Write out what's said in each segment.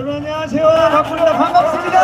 여러분 안녕하세요. 박군입니다. 반갑습니다.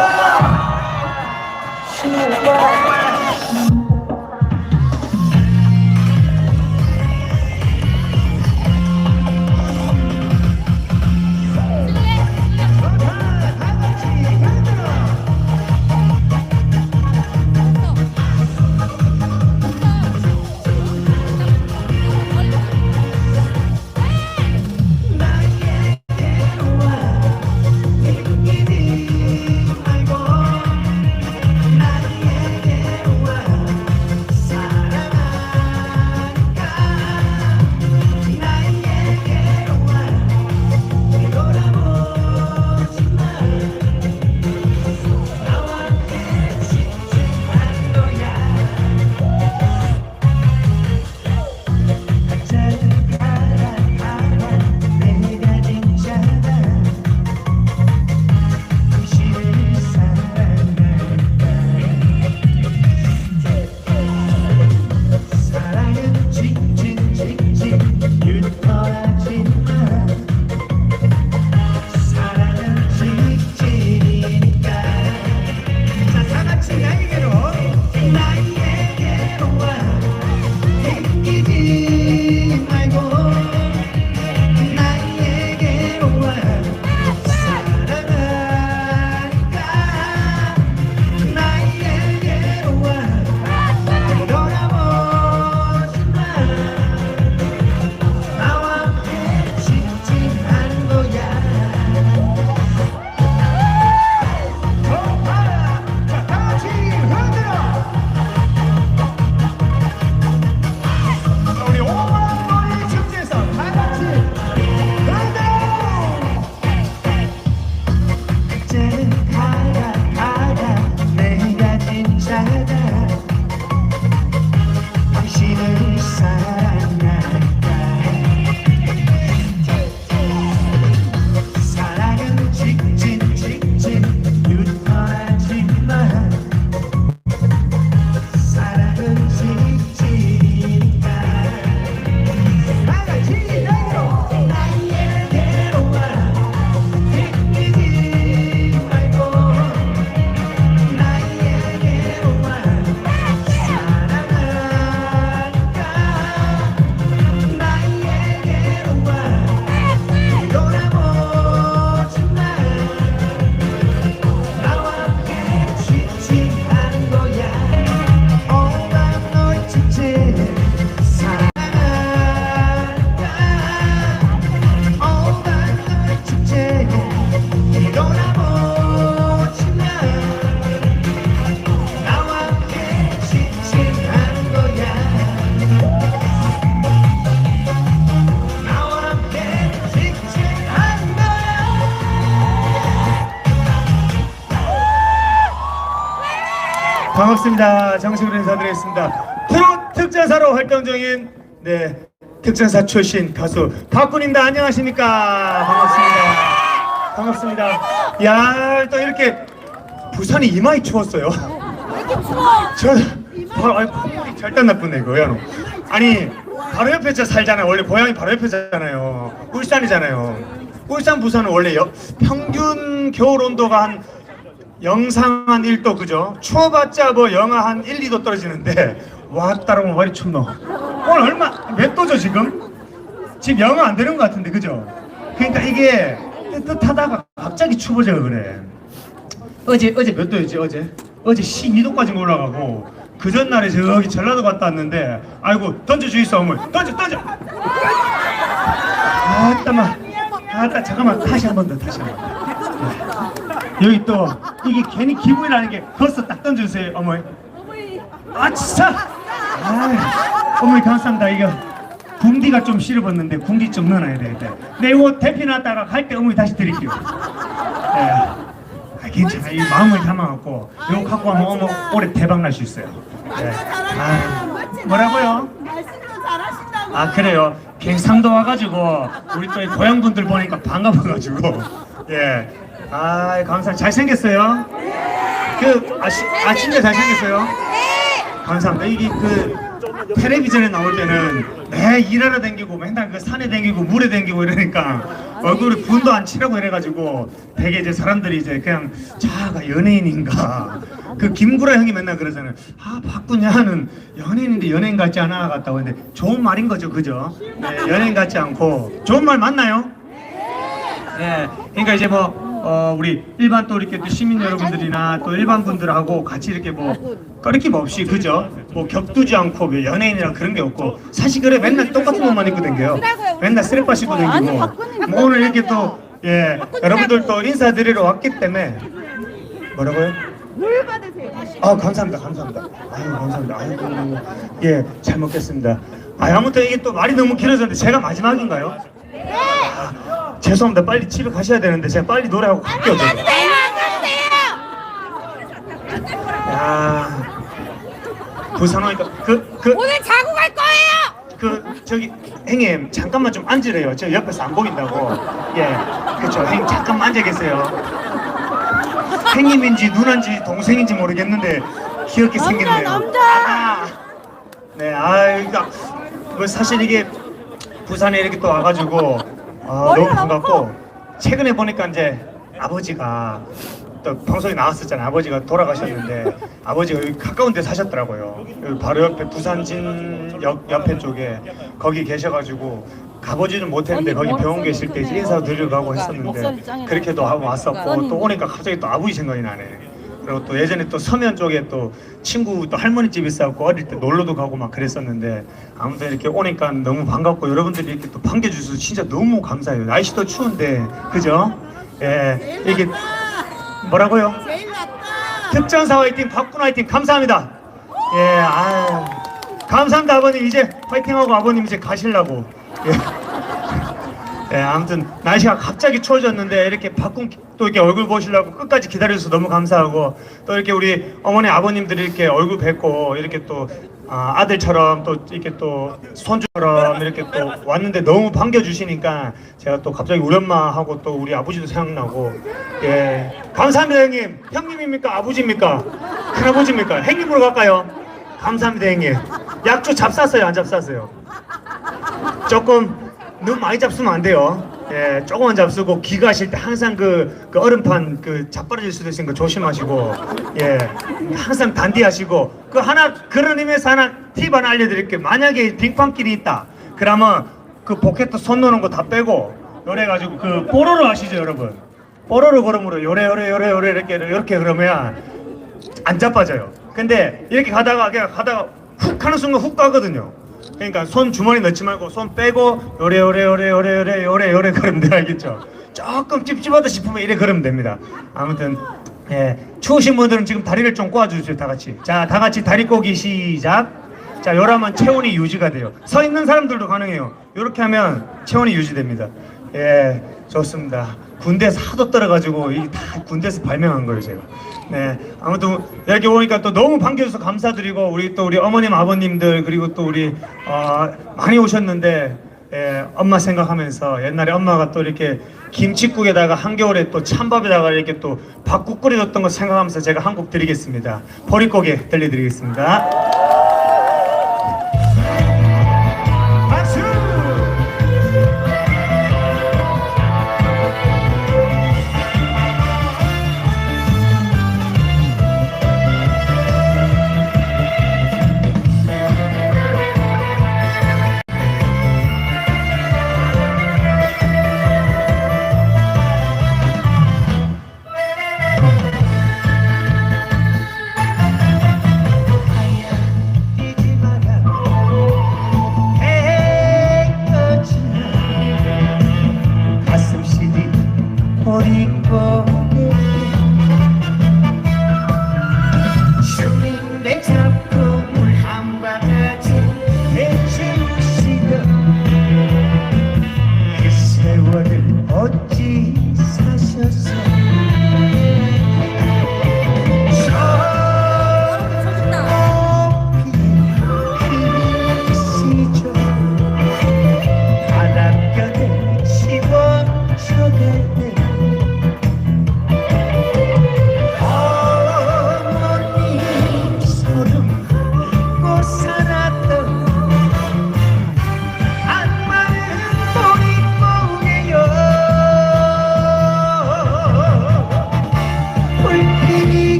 sarannya 반갑습니다. 정식으로 인사드리겠습니다. 프로 특전사로 활동 중인 네 특전사 출신 가수 박군입니다. 안녕하십니까? 반갑습니다. 반갑습니다. 야, 또 이렇게 부산이 이마이 추웠어요. 저 바, 아니 콧물이 절단 나쁘네 이거야. 아니 바로 옆에 저 살잖아요. 원래 고향이 바로 옆에잖아요. 울산이잖아요. 울산 부산은 원래 여, 평균 겨울 온도가 한 영상 한 1도 그죠? 추워봤자 뭐 영하 한 1, 2도 떨어지는데 왔다라고 머리 춥노 오늘 얼마 몇 도죠 지금? 지금 영하 안 되는 것 같은데 그죠? 그러니까 이게 뜨뜻하다가 갑자기 추워져 그래 어제 어제 몇 도였지 어제? 어제 12도까지 올라가고 그 전날에 저기 전라도 갔다 왔는데 아이고 던져 주있어 어머니 던져 던져 아따마 아따 잠깐만 다시 한 번 더 다시 한번 여기 또 이게 괜히 기분이라는 게 벌써 딱 던져주세요 어머니. 아 진짜? 아, 어머니 감사합니다. 이거 궁디가 좀 실어봤는데 궁디 좀 넣어놔야 되겠다 내 이거 대피 놨다가 갈 때 어머니 다시 드릴게요. 네. 아, 괜찮아 이 마음을 담아갖고 이거 갖고 가면 어머 올해 대박 날 수 있어요. 네. 아, 뭐라고요? 말씀도 잘하신다고. 아 그래요? 경상도 와가지고 우리 또이 고향 분들 보니까 반가워가지고. 예. 아 감사 잘생겼어요? 그 아, 시, 아 진짜 잘생겼어요? 감사합니다. 이게 그 텔레비전에 나올 때는 매 일하러 댕기고 맨날 그 산에 댕기고 물에 댕기고 이러니까 얼굴에 분도 안 치라고 이래가지고 되게 이제 사람들이 이제 그냥 자가 연예인인가? 그 김구라 형이 맨날 그러잖아요. 아 박군야는 연예인인데 연예인 같지 않아 같다고 근데 좋은 말인 거죠. 그죠? 네, 연예인 같지 않고. 좋은 말 맞나요? 네, 그러니까 이제 뭐 어, 우리 일반 또 이렇게 또 시민 여러분들이나 또 일반 분들하고 같이 이렇게 뭐 꺼리낌 없이 그죠? 뭐 격두지 않고 뭐 연예인이랑 그런 게 없고 사실 그래 맨날 똑같은 옷만 입고 댕겨요. 맨날 쓰레빠 신고 댕기고 뭐 오늘 이렇게 또 예, 여러분들 또 인사드리러 왔기 때문에 뭐라고요? 물 받으세요. 아 감사합니다 감사합니다 아유 감사합니다 아이고 예잘 먹겠습니다 아 아무튼 이게 또 말이 너무 길어졌는데 제가 마지막인가요? 아, 죄송합니다. 빨리 집에 가셔야 되는데 제가 빨리 노래하고 갈게요 제가. 야 부산 오니까 그그그 오늘 자고 갈 거예요. 저기 형님 잠깐만 좀 앉으래요. 저 옆에서 안 보인다고. 예 그쵸. 형님 잠깐만 앉아 계세요. 형님인지 누나인지 동생인지 모르겠는데 귀엽게 생겼네요. 남자. 아, 네, 아, 그러니까 뭐 사실 이게 부산에 이렇게 또 와가지고 아, 너무 반갑고 최근에 보니까 이제 아버지가 또 방송에 나왔었잖아요. 아버지가 돌아가셨는데 아버지가 여기 가까운 데 사셨더라고요. 여기 바로 옆에 부산진역 옆에 쪽에 거기 계셔가지고 가보지는 못했는데 거기 병원 계실 때 인사 드리러 가고 했었는데 그렇게도 하고 왔었고 또 오니까 갑자기 또 아버지 생각이 나네. 그리고 또 예전에 또 서면 쪽에 또 친구 또 할머니 집 있어갖고 어릴 때 놀러도 가고 막 그랬었는데 아무튼 이렇게 오니까 너무 반갑고 여러분들이 이렇게 또 반겨주셔서 진짜 너무 감사해요. 날씨도 추운데 그죠? 예 이게 뭐라고요? 특전사 화이팅, 박군 화이팅 감사합니다. 예, 아 감사합니다 아버님 이제 화이팅하고 아버님 이제 가시려고. 예. 예, 아무튼 날씨가 갑자기 추워졌는데 이렇게 박군 또 이렇게 얼굴 보시려고 끝까지 기다려주셔서 너무 감사하고 또 이렇게 우리 어머니 아버님들이 이렇게 얼굴 뵙고 이렇게 또 아, 아들처럼 또 이렇게 또 손주처럼 이렇게 또 왔는데 너무 반겨주시니까 제가 또 갑자기 우리 엄마하고 또 우리 아버지도 생각나고 예. 감사합니다 형님. 형님입니까? 아버지입니까? 큰아버지입니까? 형님으로 갈까요? 감사합니다 형님. 약주 잡쌌어요 안 잡쌌어요? 조금 너무 많이 잡수면 안 돼요. 예, 조금만 잡수고 귀가하실 때 항상 그, 그 얼음판 그 자빠져질 수도 있으니까 조심하시고, 예, 항상 단디하시고, 그 하나 그런 의미에서 하나 팁 하나 알려드릴게요. 만약에 빙판길이 있다, 그러면 그 포켓 손 놓는 거 다 빼고, 요래 가지고 그 뽀로로 아시죠, 여러분? 뽀로로 걸음으로 요래 요래 요래 요래 이렇게 이렇게 그러면 안 자빠져요. 근데 이렇게 가다가 그냥 가다가 훅 하는 순간 훅 가거든요. 그러니까 손 주머니 넣지 말고 손 빼고 요래 요래 요래 요래 요래 요래 요래 걸으면 돼 알겠죠? 조금 찝찝하다 싶으면 이래 걸으면 됩니다. 아무튼 예 추우신 분들은 지금 다리를 좀 꼬아주세요 다 같이. 자 다 같이 다리 꼬기 시작. 자 요러면 체온이 유지가 돼요. 서 있는 사람들도 가능해요. 이렇게 하면 체온이 유지됩니다. 예 좋습니다. 군대에서 하도 떨어가지고 이게 다 군대에서 발명한 거예요 제가. 네 아무튼 여기 오니까 또 너무 반겨줘서 감사드리고 우리 또 우리 어머님 아버님들 그리고 또 우리 어, 많이 오셨는데 예, 엄마 생각하면서 옛날에 엄마가 또 이렇게 김치국에다가 한겨울에 또 찬밥에다가 이렇게 또 밥국 끓여줬던 거 생각하면서 제가 한곡 드리겠습니다. 보릿고개 들려드리겠습니다.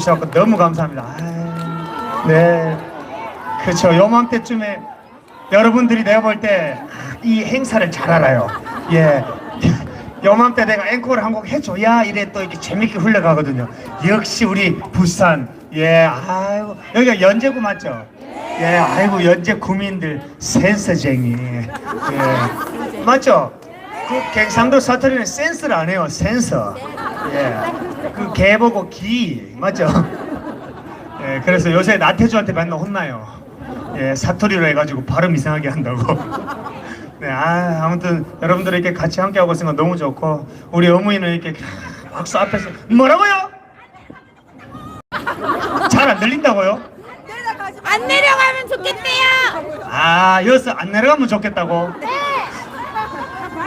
주셔서 너무 감사합니다. 아유, 네. 그렇죠. 요맘때쯤에 여러분들이 내가 볼 때 이 행사를 잘 알아요. 예. 요맘때 내가 앵콜을 한곡 해줘야 이래 또 이제 재밌게 흘러가거든요. 역시 우리 부산. 예, 아이고. 여기가 연제구 맞죠? 예, 아이고, 연제 구민들 센스쟁이. 예. 맞죠? 그 갱상도 사투리는 센스를 안 해요. 센서. 예. 그 개 보고 기. 맞죠? 예, 그래서 요새 나태주한테 맨날 혼나요. 예, 사투리로 해가지고 발음 이상하게 한다고. 네, 아, 아무튼 여러분들 이렇게 같이 함께 하고 있으니까 너무 좋고 우리 어머니는 이렇게 박수 앞에서 뭐라고요? 잘 안 들린다고요? 안 내려가면 좋겠대요. 아, 여기서 안 내려가면 좋겠다고?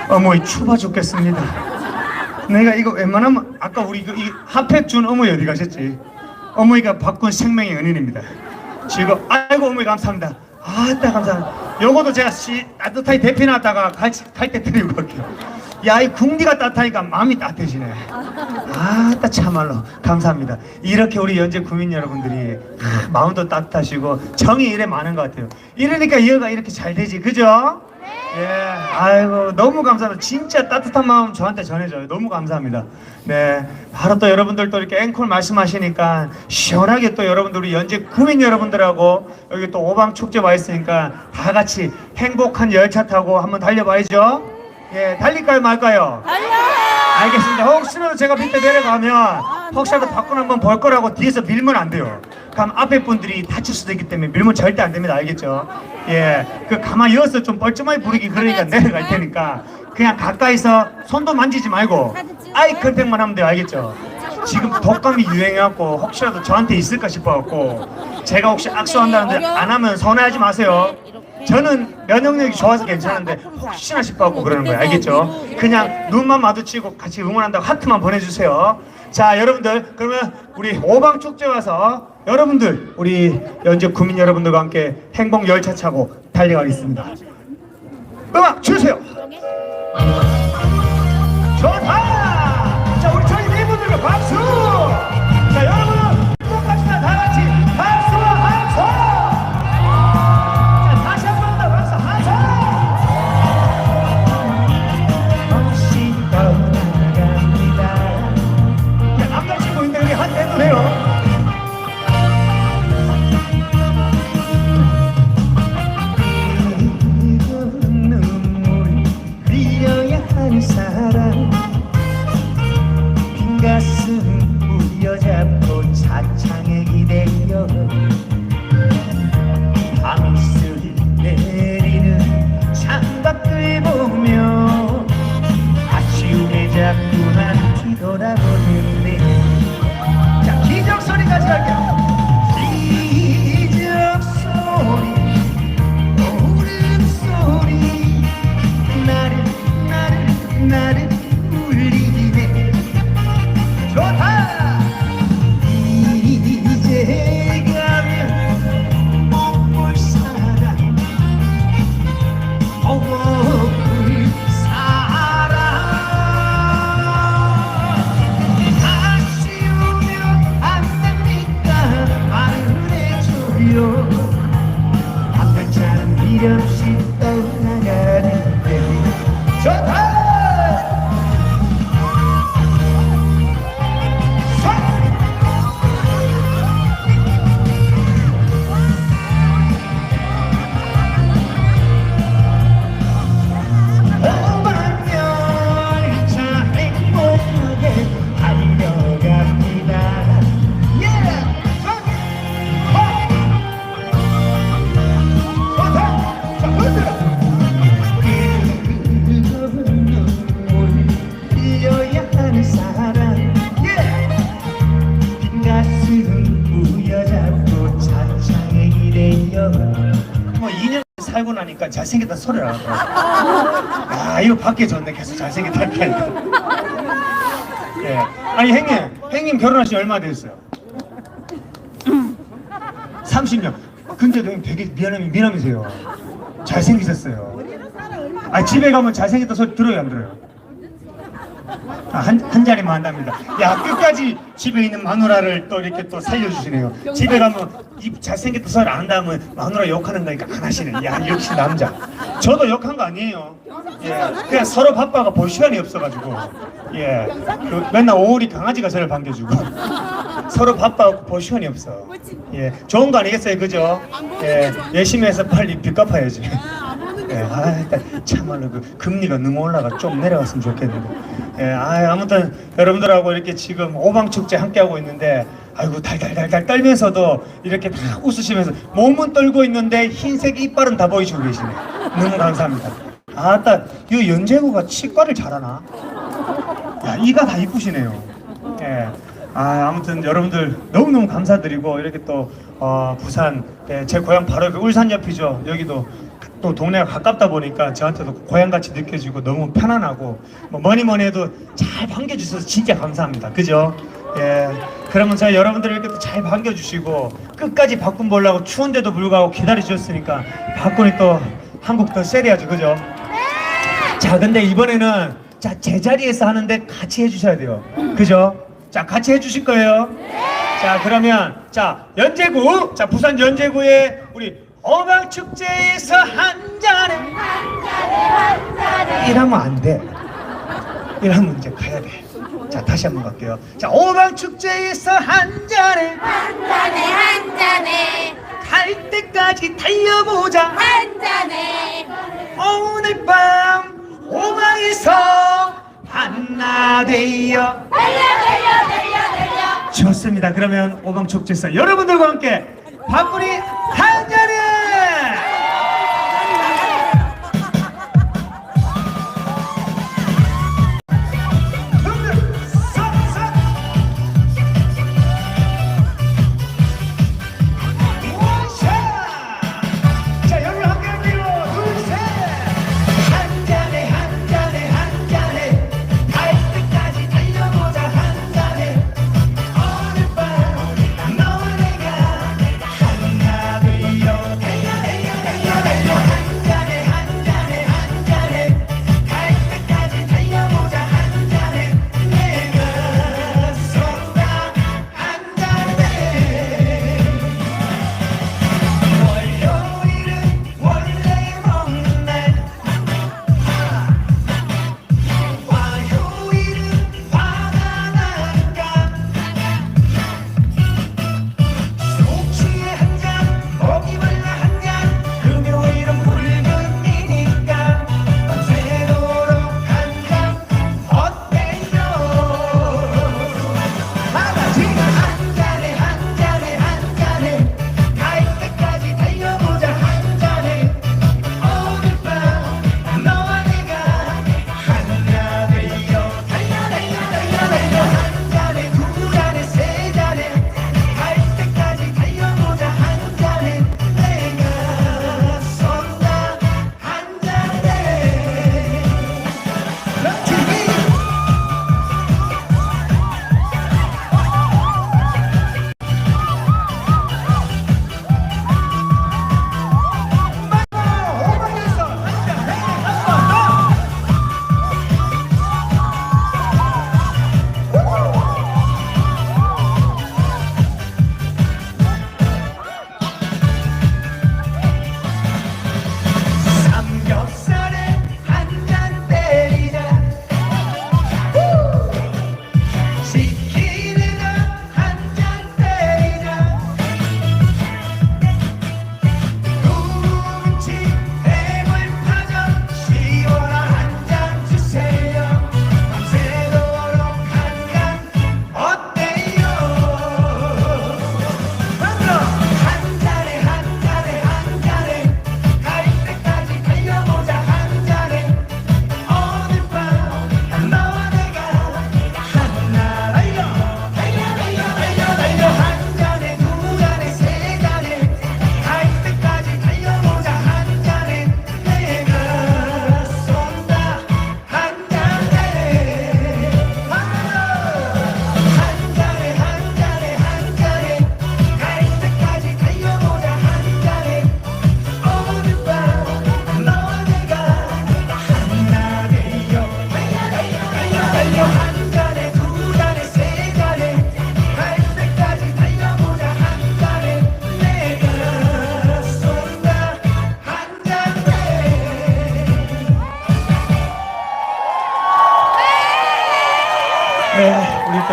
어머니 추워 죽겠습니다. 내가 이거 웬만하면 아까 우리 이 핫팩 준 어머니 어디 가셨지? 어머니가 바꾼 생명의 은인입니다. 지금 아이고 어머니 감사합니다. 아따 감사합니다. 요거도 제가 씨 따뜻하게 데피 놨다가 갈때 드리고 갈게요. 야 이 궁디가 따뜻하니까 마음이 따뜻해지네. 아따 참말로 감사합니다. 이렇게 우리 연재 구민 여러분들이 아, 마음도 따뜻하시고 정이 이래 많은 것 같아요. 이러니까 이해가 이렇게 잘 되지, 그죠? 예, 아이고 너무 감사합니다. 진짜 따뜻한 마음 저한테 전해줘요. 너무 감사합니다. 네, 바로 또 여러분들 또 이렇게 앵콜 말씀하시니까 시원하게 또 여러분들 우리 연재 구민 여러분들하고 여기 또 오방 축제 와 있으니까 다 같이 행복한 열차 타고 한번 달려봐야죠. 예, 달릴까요 말까요? 알겠습니다. 혹시라도 제가 밑에 내려가면 혹시라도 밖으로 한번 볼 거라고 뒤에서 밀면 안 돼요. 그럼 앞에 분들이 다칠 수도 있기 때문에 밀면 절대 안 됩니다. 알겠죠? 예, 그 가만히 이어서 좀 뻘쭘하게 부르기 그러니까 내려갈 테니까 그냥 가까이서 손도 만지지 말고 아이 컨택만 하면 돼요. 알겠죠? 지금 독감이 유행해갖고 혹시라도 저한테 있을까 싶어갖고 제가 혹시 악수한다는데 안 하면 서운해하지 마세요. 저는 면역력이 좋아서 괜찮은데 혹시나 싶어 갖고 그러는 거예요. 알겠죠? 그냥 눈만 마주치고 같이 응원한다고 하트만 보내주세요. 자, 여러분들 그러면 우리 오방 축제 와서 여러분들 우리 연재 구민 여러분들과 함께 행복 열차 차고 달려가겠습니다. 음악 주세요. 사 잘생겼다 소리를 안 하더라고요 아 이거 밖에 좋네. 계속 잘생겼다 하니까. 예. 아니 형님. 형님 결혼하신 지 얼마 됐어요? 30년. 근데도 형님 되게 미안함이 미남이세요. 잘생기셨어요. 아 집에 가면 잘생겼다 소리 들어요 안 들어요? 아, 한, 한 자리만 한답니다. 야, 끝까지 집에 있는 마누라를 또 이렇게 또 살려주시네요. 집에 가면 입 잘생겼다 소리 안 한다면 마누라 욕하는 거니까 안 하시네. 야, 역시 남자. 저도 욕한 거 아니에요. 예, 그냥 서로 바빠가 볼 시간이 없어가지고. 예, 그 맨날 오울이 강아지가 저를 반겨주고. 서로 바빠갖고 볼 시간이 없어. 예, 좋은 거 아니겠어요, 그죠? 예, 열심히 해서 빨리 빚 갚아야지. 예, 아, 일단 참말로 그 금리가 너무 올라가 좀 내려갔으면 좋겠는데. 예, 아, 아무튼 여러분들하고 이렇게 지금 오방 축제 함께 하고 있는데, 아이고 달달달달 떨면서도 이렇게 다 웃으시면서 몸은 떨고 있는데 흰색 이빨은 다 보이시고 계시네. 너무 감사합니다. 아따, 이 연재구가 치과를 잘하나? 야, 이가 다 이쁘시네요. 예. 아, 아무튼 여러분들 너무너무 감사드리고 이렇게 또 어, 부산 예, 제 고향 바로 그 울산 옆이죠. 여기도 또 동네가 가깝다 보니까 저한테도 고향같이 느껴지고 너무 편안하고 뭐 뭐니 뭐니 해도 잘 반겨주셔서 진짜 감사합니다. 그죠? 예. 그러면 제가 여러분들 이렇게 또잘 반겨주시고 끝까지 바꾼 보려고 추운데도 불구하고 기다려주셨으니까 바꾼이 또 한국 더 세려야죠. 그죠? 자, 근데 이번에는 자 제자리에서 하는데 같이 해주셔야 돼요. 그죠? 자, 같이 해주실 거예요. 자, 그러면 자 연제구, 자 부산 연제구의 우리 어방 축제에서 한 잔에 이러면 안 돼. 이러면 이제 가야 돼. 자, 다시 한번 갈게요. 자, 오방 축제에서 한 잔에 한 잔에 한 잔에 갈 때까지 달려보자. 한 잔에 오늘 밤 오방에서 만나 되어 달려 좋습니다. 그러면 오방 축제에서 여러분들과 함께 바꾸리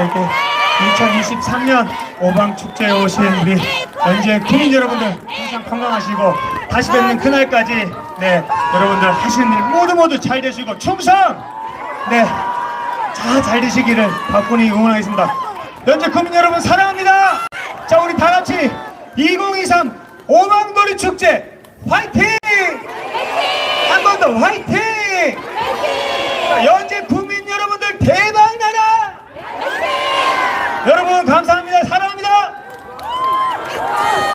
이게 2023년 오방 축제에 오신 우리 연주의 국민 여러분들 항상 건강하시고 다시 뵙는 그날까지 네 여러분들 하시는 일 모두 모두 잘 되시고 충성! 네자잘 되시기를 박군이 응원하겠습니다. 연주 국민 여러분 사랑합니다! 자 우리 다 같이 2023 오방놀이 축제 화이팅! 한 번 더 화이팅! 자, 연재 국민 여러분들 대박 나라